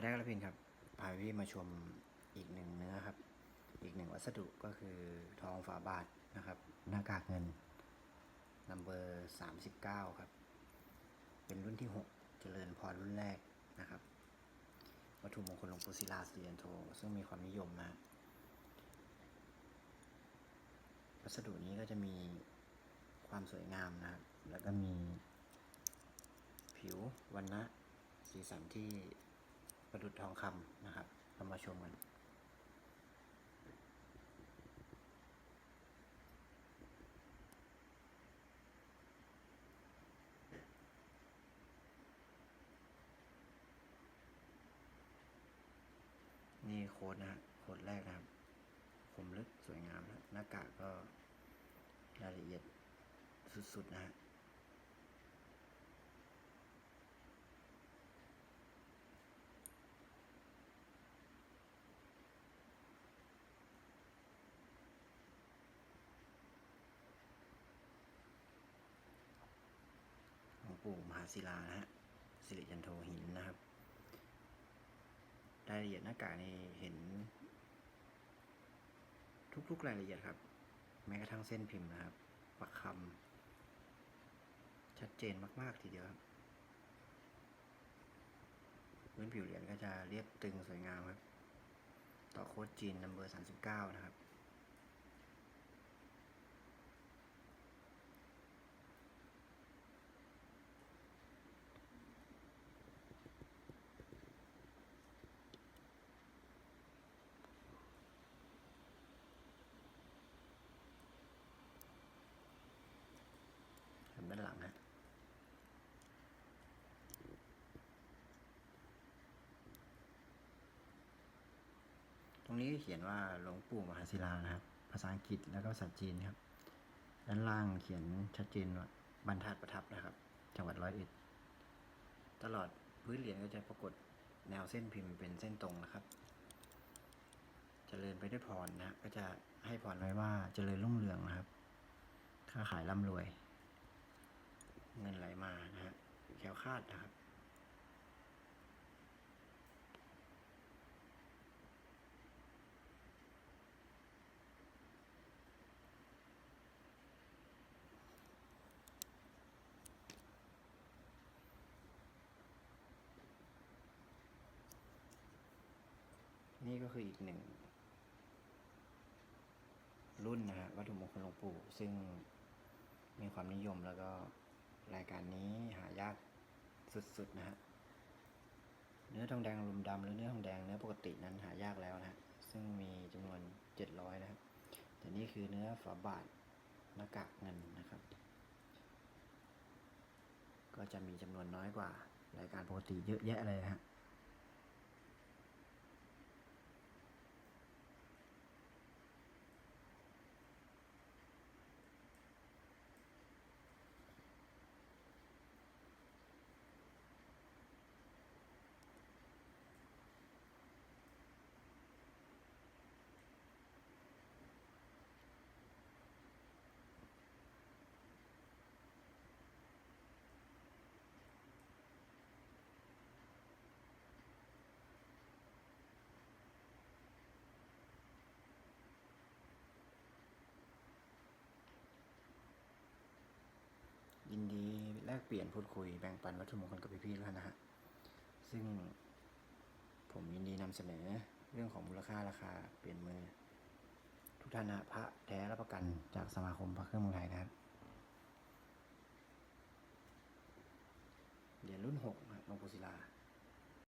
ระแดกระพินครับ พาพี่มาชมอีกหนึ่งเนื้อครับ อีกหนึ่งวัสดุก็คือทองฝาบาทนะครับ หน้ากากเงินนัมเบอร์สามสิบเก้าครับ เป็นรุ่นที่หกเจริญพรรุ่นแรกนะครับ วัตถุมงคลหลวงปู่ศิลาสิริยันโท ซึ่งมีความนิยมนะวัสดุนี้ก็จะมีความสวยงามนะครับ แล้วก็มีผิววันนะสีสันที่ ประดุดทองคำนะครับเรามาชมกันนี่โค้ดนะฮะโค้ดแรกนะครับคมลึกสวยงามนะหน้ากากก็รายละเอียดสุดๆนะฮะ ปู่มหาศิลานะฮะสิริจันโทหินนะครับรายละเอียดหน้ากากนี่เห็น ทุกๆรายละเอียดครับ แม้กระทั่งเส้นพิมพ์นะครับปักคำชัดเจนมากๆทีเดียวครับพื้นผิวเหรียญก็จะเรียบตึงสวยงามครับ ต่อโค้ดจีนนัมเบอร์39นะครับ ทำด้านหลังฮะ ต รงนี้เขียนว่าหลวงปู่มหาศิลานะครับ ภาษาอังกฤษแล้วก็ภาษาจีนครับ ด้านล่างเขียนชัดเจนว่าบรรทัดประทับนะครับ จังหวัดร้อยเอ็ด ตลอดพื้นเหรียญก็จะปรากฏแนวเส้นพิมพ์เป็นเส้นตรงนะครับจเจริญไปด้วยพรนะฮะก็จะให้พรไว้ว่าเจริญรุ่งเรืองนะครับ ค้าขายร่ำรวย เงินไหลมานะฮะแคล้วคาดนะครับ นี่ก็คืออีกหนึ่ง รุ่นนะฮะวัตถุมงคลหลวงปู่ ซึ่งมีความนิยมแล้วก็รายการนี้หายากสุดๆนะฮะเนื้อทองแดงลุมดำหรือเนื้อทองแดงเนื้อปกตินั้นหายากแล้วนะฮะซึ่งมีจำนวน 700 นะครับแต่นี่คือเนื้อฝาบาทหน้ากากเงินนะครับ ก็จะมีจำนวนน้อยกว่ารายการปกติเยอะแยะเลยนะฮะ ยินดีแล กเปลี่ยนพูดคุยแบ่งปันวัตถุมงคลกับพี่ๆแล้วนะฮะ ซึ่งผมยินดีนำเสนอเรื่องของมูลค่าราคาเปลี่ยนมือ ทุกท่านนะพระแท้รับประกันจากสมาคมพระเครื่องเมืองไทยนะครับเหรียญรุ่นหกนะครับหลวงปู่ศิลา